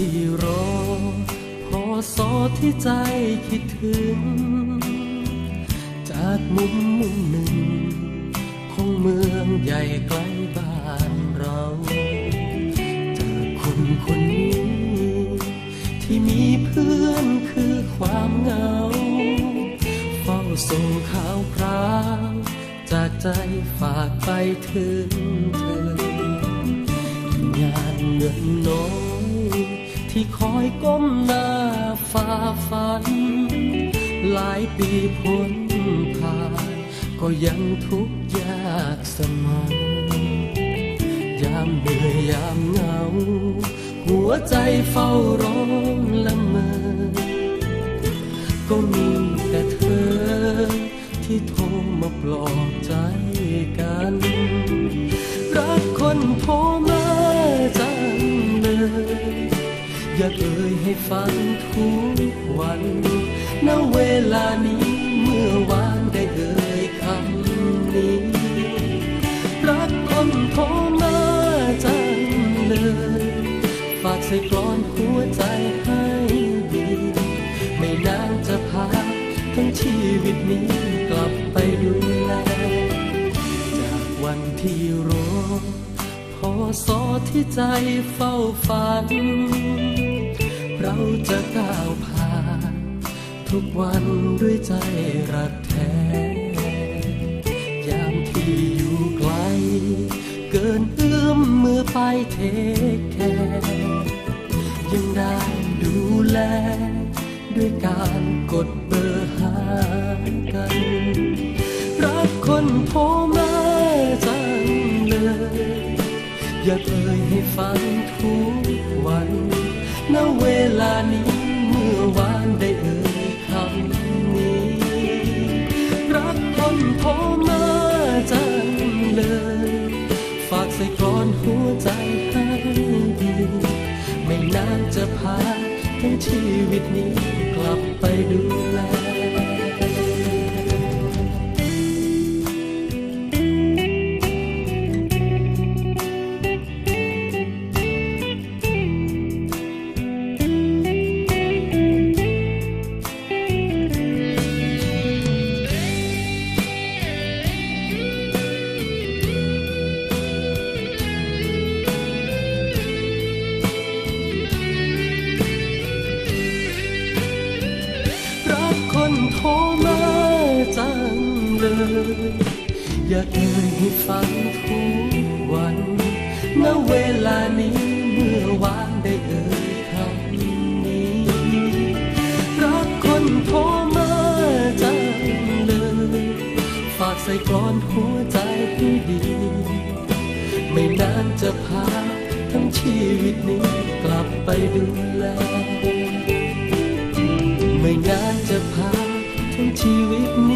ที่รอพอสอที่ใจคิดถึง จากมุมมุมหนึ่ง ของเมืองใหญ่ไกลบ้านเรา จากคนคนนี้ ที่มีเพื่อนคือความเหงา เฝ้าส่งข่าวคราว จากใจฝากไปถึงเธอ งานเงินน้อย ที่คอยก้มหน้าฝ่าฟัน หลายปีพ้นผ่าน ก็ยังทุกข์ยากเสมอยามเหนื่อยยามเหงา หัวใจเฝ้าร้องละเมอ ก็มีแต่เธอที่โทรมาปลอบใจ กเอ่ยให้ฟังทุกวันณเวลานี้เมื่อวานได้เอ่ยคำนี้ รักคนโทรมาจังเลย ฝากใส่กลอนหัวใจให้ดี ไม่นานจะพาทั้งชีวิตนี้กลับไปดูแล จากวันที่รอพอสอที่ใจเฝ้าฝัน เราจะก้าวผ่าน ทุกวันด้วยใจรักแท้ ยามที่อยู่ไกล เกินเอื้อมมือไปเทคแคร์ยังได้ดูแล ด้วยการกดเบอร์หากัน รักคนโทรมาจังเลย อย่าเอ่ยให้ฟังทุกวัน ณเวลานี้เมื่อวานได้เอ่ยคำนี้ รักคนโทมาจังเลย ฝากใส่กรอนหัวใจให้ดี ไม่นานจะพาทั้งชีวิตนี้กลับไปดูแล ทรมาจังเลย อยากเอ่ยให้ฟังทุกวันณเวลานี้เมื่อวานได้เอ่ยคำนี้รักคนโทมาจังเลย ฝากใส่กลอนหัวใจให้ดี ไม่นานจะพาทั้งชีวิตนี้กลับไปดูแล ชีวิตนี้